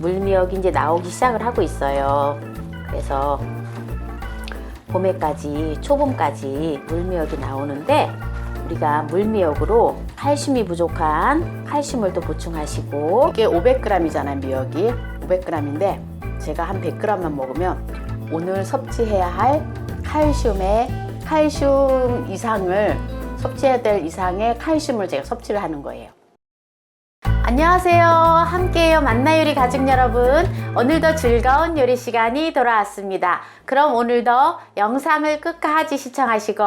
물미역이 이제 나오기 시작을 하고 있어요. 그래서 봄에까지 초봄까지 물미역이 나오는데 우리가 물미역으로 칼슘이 부족한 칼슘을 또 보충하시고 이게 500g이잖아요, 미역이. 500g인데 제가 한 100g만 먹으면 오늘 섭취해야 할 칼슘의 칼슘 이상을 섭취해야 될 이상의 칼슘을 제가 섭취를 하는 거예요. 안녕하세요. 함께해요. 만나요리 가족 여러분. 오늘도 즐거운 요리 시간이 돌아왔습니다. 그럼 오늘도 영상을 끝까지 시청하시고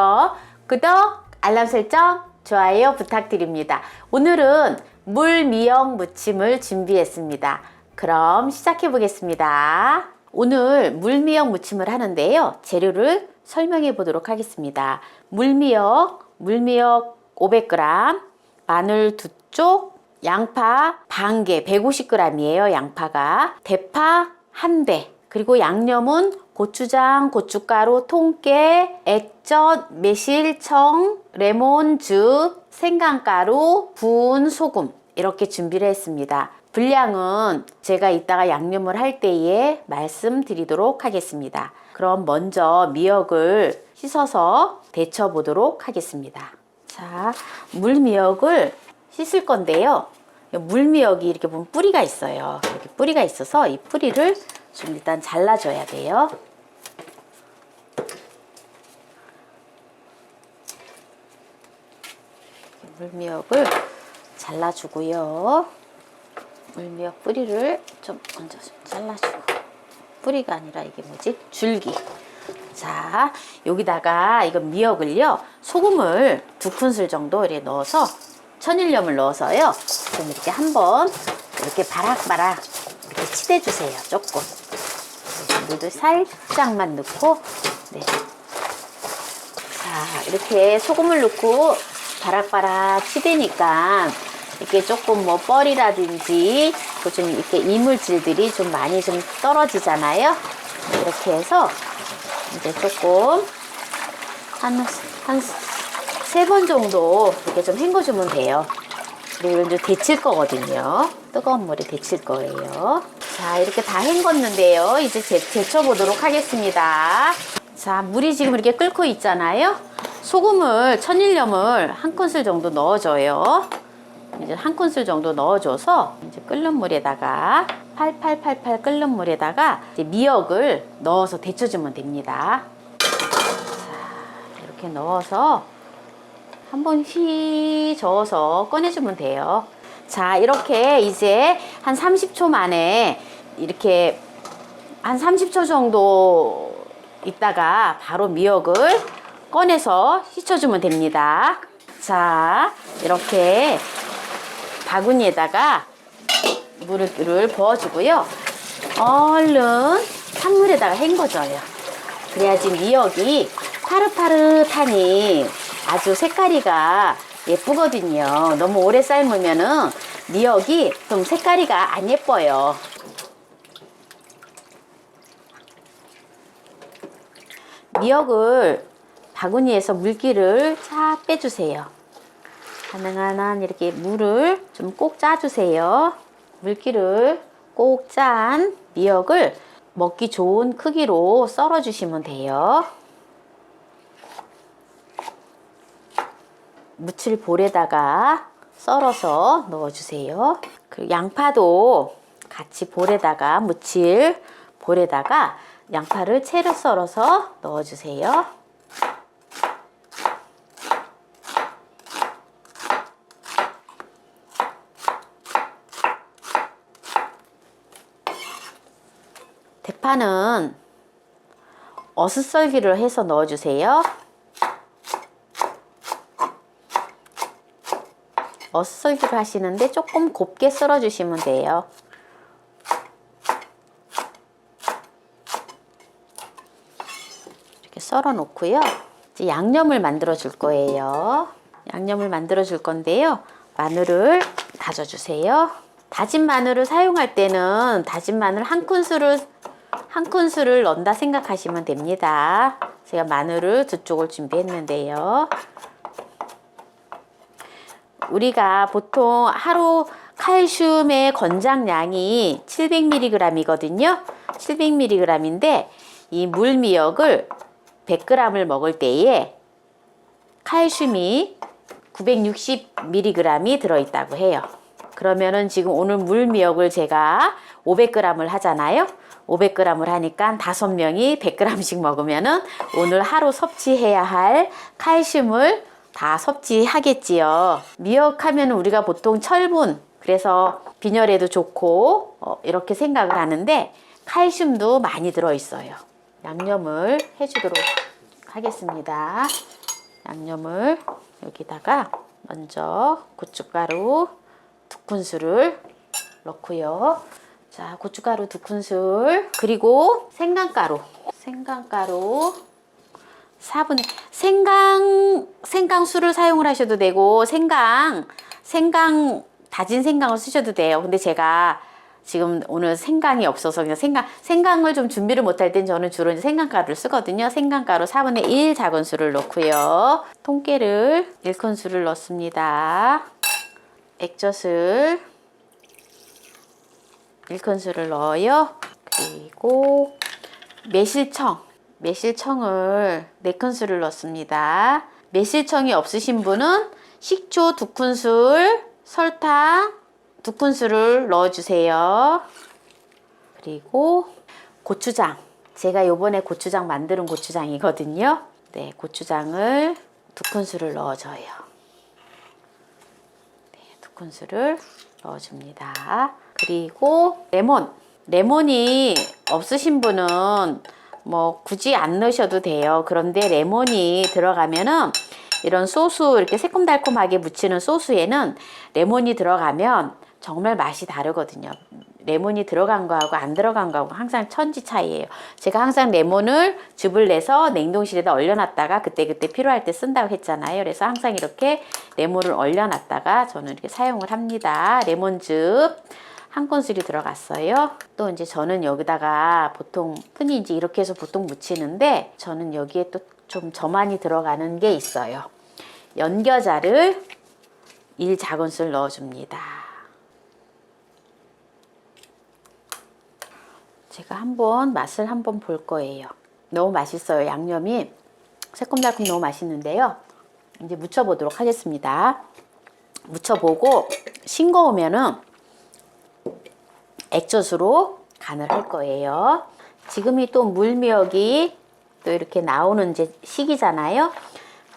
구독, 알람 설정, 좋아요 부탁드립니다. 오늘은 물미역 무침을 준비했습니다. 그럼 시작해 보겠습니다. 오늘 물미역 무침을 하는데요. 재료를 설명해 보도록 하겠습니다. 물미역, 물미역 500g, 마늘 두 쪽, 양파 반 개, 150g이에요. 양파가. 대파 한 대. 그리고 양념은 고추장, 고춧가루, 통깨, 액젓, 매실, 청, 레몬즙, 생강가루, 부은 소금 이렇게 준비를 했습니다. 분량은 제가 이따가 양념을 할 때에 말씀드리도록 하겠습니다. 그럼 먼저 미역을 씻어서 데쳐 보도록 하겠습니다. 자, 물미역을 씻을 건데요. 물미역이 이렇게 보면 뿌리가 있어요. 이렇게 뿌리가 있어서 이 뿌리를 좀 일단 잘라줘야 돼요. 물미역을 잘라주고요. 물미역 뿌리를 좀 먼저 좀 잘라주고 뿌리가 아니라 이게 뭐지? 줄기. 자, 여기다가 이거 미역을요, 소금을 두 큰술 정도 이렇게 넣어서 천일염을 넣어서요, 좀 이렇게 한번 이렇게 바락바락 이렇게 치대주세요, 조금. 물도 살짝만 넣고, 네. 자, 이렇게 소금을 넣고 바락바락 치대니까 이렇게 조금 뭐 뻘이라든지 그좀 이렇게 이물질들이 좀 많이 좀 떨어지잖아요. 이렇게 해서 이제 조금 한 한 세 번 정도 이렇게 좀 헹궈주면 돼요. 그리고 이제 데칠 거거든요. 뜨거운 물에 데칠 거예요. 자, 이렇게 다 헹궜는데요. 이제 제, 데쳐보도록 하겠습니다. 자, 물이 지금 이렇게 끓고 있잖아요. 소금을, 천일염을 한 큰술 정도 넣어줘요. 이제 한 큰술 정도 넣어줘서 이제 끓는 물에다가 팔팔팔팔 끓는 물에다가 미역을 넣어서 데쳐주면 됩니다. 자, 이렇게 넣어서 한번 휘 저어서 꺼내주면 돼요. 자, 이렇게 이제 한 30초 만에 이렇게 한 30초 정도 있다가 바로 미역을 꺼내서 씻어주면 됩니다. 자, 이렇게 바구니에다가 물을 부어주고요. 얼른 찬물에다가 헹궈줘요. 그래야지 미역이 파릇파릇하니 아주 색깔이가 예쁘거든요. 너무 오래 삶으면은 미역이 좀 색깔이가 안 예뻐요. 미역을 바구니에서 물기를 쫙 빼주세요. 가능한 한 이렇게 물을 좀 꼭 짜주세요. 물기를 꼭 짠 미역을 먹기 좋은 크기로 썰어 주시면 돼요. 무칠 볼에다가 썰어서 넣어주세요. 그리고 양파도 같이 볼에다가 무칠 볼에다가 양파를 채로 썰어서 넣어주세요. 대파는 어슷썰기를 해서 넣어주세요. 어슷썰기를 하시는데 조금 곱게 썰어 주시면 돼요. 이렇게 썰어 놓고요. 이제 양념을 만들어 줄 거예요. 양념을 만들어 줄 건데요. 마늘을 다져 주세요. 다진 마늘을 사용할 때는 다진 마늘 한 큰술을 한 큰술을 넣는다 생각하시면 됩니다. 제가 마늘을 두 쪽을 준비했는데요. 우리가 보통 하루 칼슘의 권장량이 700mg이거든요. 700mg인데 이 물미역을 100g을 먹을 때에 칼슘이 960mg이 들어있다고 해요. 그러면은 지금 오늘 물미역을 제가 500g을 하잖아요. 500g을 하니까 다섯 명이 100g씩 먹으면은 오늘 하루 섭취해야 할 칼슘을 다 섭취하겠지요. 미역하면 우리가 보통 철분, 그래서 빈혈에도 좋고 어, 이렇게 생각을 하는데 칼슘도 많이 들어 있어요. 양념을 해주도록 하겠습니다. 양념을 여기다가 먼저 고춧가루 두 큰술을 넣고요. 자, 고춧가루 두 큰술 그리고 생강가루, 생강가루 4분의 생강 생강술을 사용을 하셔도 되고 생강 생강 다진 생강을 쓰셔도 돼요. 근데 제가 지금 오늘 생강이 없어서 그냥 생강 생강을 좀 준비를 못할 땐 저는 주로 생강가루를 쓰거든요. 생강가루 4분의 1 작은술을 넣고요. 통깨를 1큰술을 넣습니다. 액젓을 1큰술을 넣어요. 그리고 매실청 매실청을 4큰술을 넣습니다. 매실청이 없으신 분은 식초 2큰술, 설탕 2큰술을 넣어주세요. 그리고 고추장. 제가 요번에 고추장 만드는 고추장이거든요. 네, 고추장을 2큰술을 넣어줘요. 네, 2큰술을 넣어줍니다. 그리고 레몬. 레몬이 없으신 분은 뭐 굳이 안 넣으셔도 돼요. 그런데 레몬이 들어가면은 이런 소스 이렇게 새콤달콤하게 무치는 소스에는 레몬이 들어가면 정말 맛이 다르거든요. 레몬이 들어간 거하고 안 들어간 거하고 항상 천지 차이예요. 제가 항상 레몬을 즙을 내서 냉동실에다 얼려놨다가 그때그때 필요할 때 쓴다고 했잖아요. 그래서 항상 이렇게 레몬을 얼려놨다가 저는 이렇게 사용을 합니다. 레몬즙 한 큰술이 들어갔어요. 또 이제 저는 여기다가 보통 흔히 이제 이렇게 해서 보통 묻히는데 저는 여기에 또 좀 저만이 들어가는 게 있어요. 연겨자를 1 작은술 넣어줍니다. 제가 한번 맛을 한번 볼 거예요. 너무 맛있어요. 양념이 새콤달콤 너무 맛있는데요. 이제 무쳐보도록 하겠습니다. 무쳐보고 싱거우면은 액젓으로 간을 할 거예요. 지금이 또 물미역이 또 이렇게 나오는 이제 시기잖아요.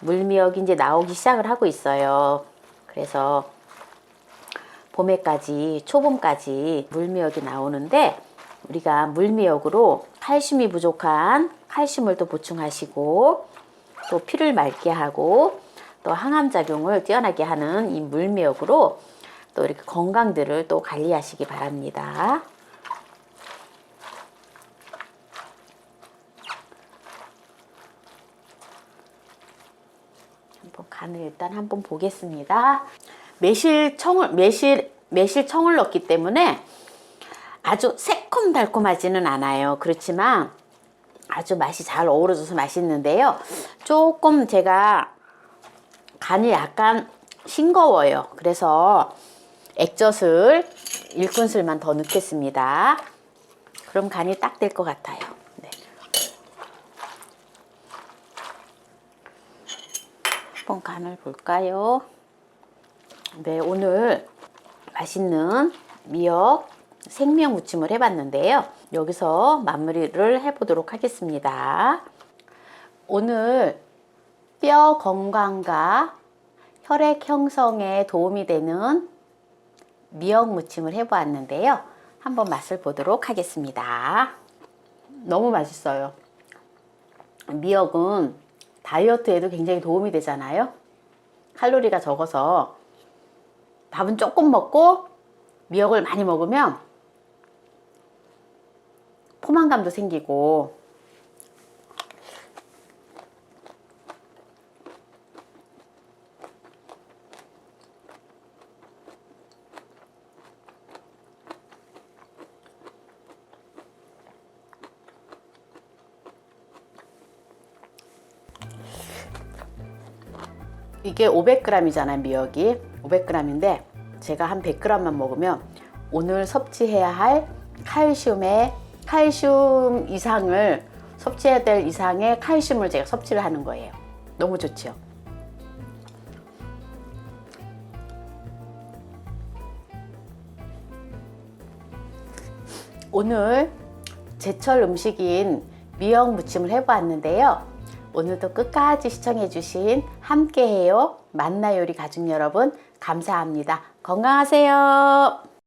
물미역이 이제 나오기 시작을 하고 있어요. 그래서 봄에까지 초봄까지 물미역이 나오는데 우리가 물미역으로 칼슘이 부족한 칼슘을 또 보충하시고 또 피를 맑게 하고 또 항암 작용을 뛰어나게 하는 이 물미역으로 또 이렇게 건강들을 또 관리하시기 바랍니다. 한번 간을 일단 한번 보겠습니다. 매실 청을 매실 매실 청을 넣기 때문에 아주 새콤달콤하지는 않아요. 그렇지만 아주 맛이 잘 어우러져서 맛있는데요. 조금 제가 간이 약간 싱거워요. 그래서 액젓을 1큰술만 더 넣겠습니다. 그럼 간이 딱 될 것 같아요. 네. 한번 간을 볼까요? 네, 오늘 맛있는 미역 생미역 무침을 해봤는데요. 여기서 마무리를 해보도록 하겠습니다. 오늘 뼈 건강과 혈액 형성에 도움이 되는 미역 무침을 해보았는데요. 한번 맛을 보도록 하겠습니다. 너무 맛있어요. 미역은 다이어트에도 굉장히 도움이 되잖아요. 칼로리가 적어서 밥은 조금 먹고 미역을 많이 먹으면 포만감도 생기고 이게 500g이잖아요, 미역이. 500g인데 제가 한 100g만 먹으면 오늘 섭취해야 할 칼슘의 칼슘 이상을 섭취해야 될 이상의 칼슘을 제가 섭취를 하는 거예요. 너무 좋죠. 오늘 제철 음식인 미역 무침을 해보았는데요. 오늘도 끝까지 시청해 주신 함께해요 만나 요리 가족 여러분 감사합니다. 건강하세요.